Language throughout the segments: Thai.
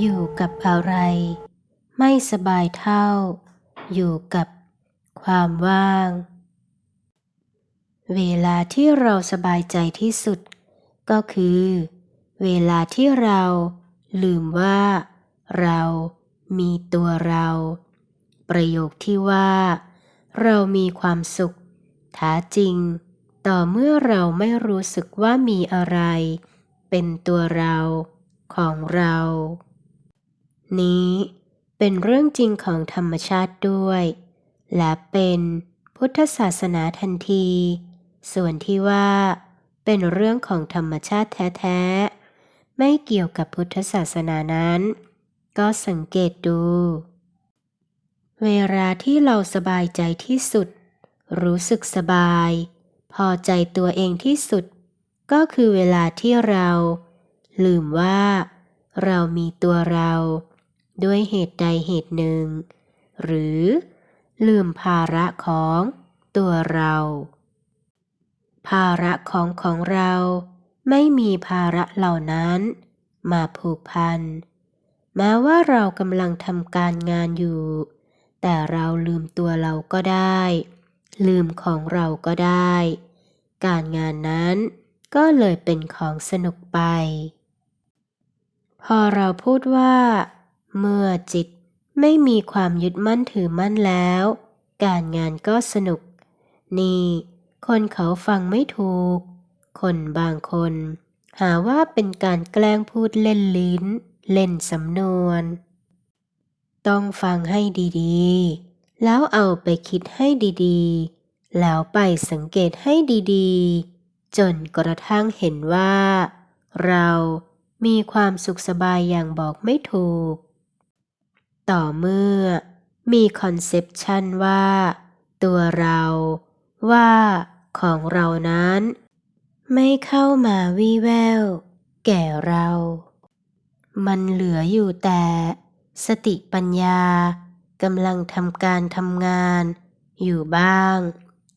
อยู่กับอะไร ไม่สบายเท่า อยู่กับความว่าง เวลาที่เราสบายใจที่สุด ก็คือ เวลาที่เราลืมว่า เรามีตัวเรา ประโยคที่ว่า เรามีความสุขท้าจริง ต่อเมื่อเราไม่รู้สึกว่ามีอะไร เป็นตัวเราของเรา นี้เป็นเรื่องจริงของธรรมชาติด้วย และเป็นพุทธศาสนาทันที ส่วนที่ว่าเป็นเรื่องของธรรมชาติแท้ๆ ไม่เกี่ยวกับพุทธศาสนานั้น ก็สังเกตดู เวลาที่เราสบายใจที่สุด รู้สึกสบาย พอใจตัวเองที่สุด ก็คือเวลาที่เรา ลืมว่า เรามีตัวเรา ด้วยเหตุใดเหตุหนึ่ง หรือลืมภาระของตัวเรา ภาระของของเราไม่มีภาระเหล่านั้น มาผูกพัน แม้ว่าเรากำลังทำการงานอยู่ แต่เราลืมตัวเราก็ได้ ลืมของเราก็ได้ การงานนั้นก็เลยเป็นของสนุกไป พอเราพูดว่า เมื่อจิตไม่มีความยึดมั่นถือมั่นแล้ว การงานก็สนุก นี่ คนเขาฟังไม่ถูก คนบางคน หาว่าเป็นการแกล้งพูดเล่นลิ้น เล่นสำนวน ต้องฟังให้ดีๆ แล้วเอาไปคิดให้ดีๆ แล้วไปสังเกตให้ดีๆ จนกระทั่งเห็นว่า เรามีความสุขสบายอย่างบอกไม่ถูก ต่อเมื่อมีคอนเซปชันว่า ตัวเราว่าของเรานั้น ไม่เข้ามาวี่แวว แก่เรา มันเหลืออยู่แต่ สติปัญญากำลังทำการทำงาน อยู่บ้าง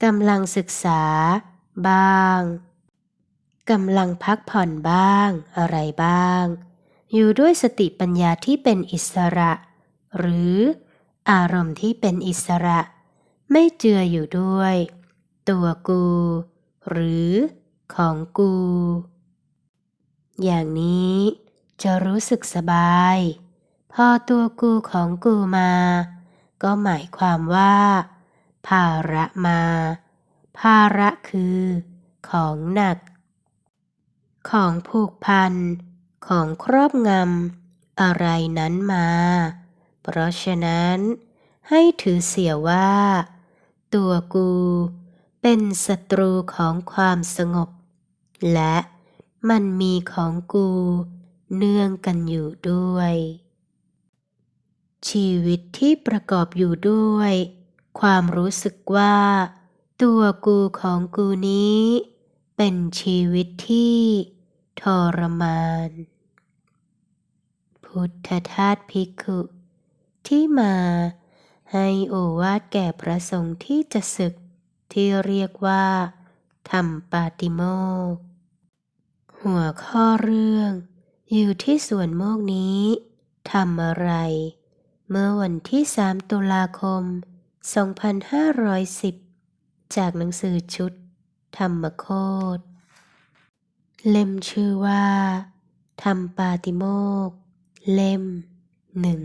กำลังศึกษา บ้างกำลังพักผ่อนบ้างอะไรบ้าง อยู่ด้วยสติปัญญาที่เป็นอิสระ หรืออารมณ์ที่เป็นอิสระ ไม่เจืออยู่ด้วย ตัวกู หรือของกู อย่างนี้จะรู้สึกสบาย พอตัวกูของกูมา ก็หมายความว่า ภาระมา ภาระคือ ของหนัก ของผูกพัน ของครอบงำอะไรนั้นมา เพราะฉะนั้น ให้ถือเสียว่า ตัวกูเป็นศัตรูของความสงบ และมันมีของกูเนื่องกันอยู่ด้วย ชีวิตที่ประกอบอยู่ด้วย ความรู้สึกว่า ตัวกูของกูนี้ เป็นชีวิตที่ทรมาน พุทธทาสภิกขุ ที่มา ให้โอวาทแก่พระสงฆ์ที่จะศึก ที่เรียกว่าทำปาติโมกหัวข้อเรื่อง อยู่ที่สวนโมกนี้ทำอะไร เมื่อวันที่ 3 ตุลาคม 2510 จากหนังสือชุด ธรรมโคตรเล่มชื่อว่าทำปาติโมก เล่มหนึ่ง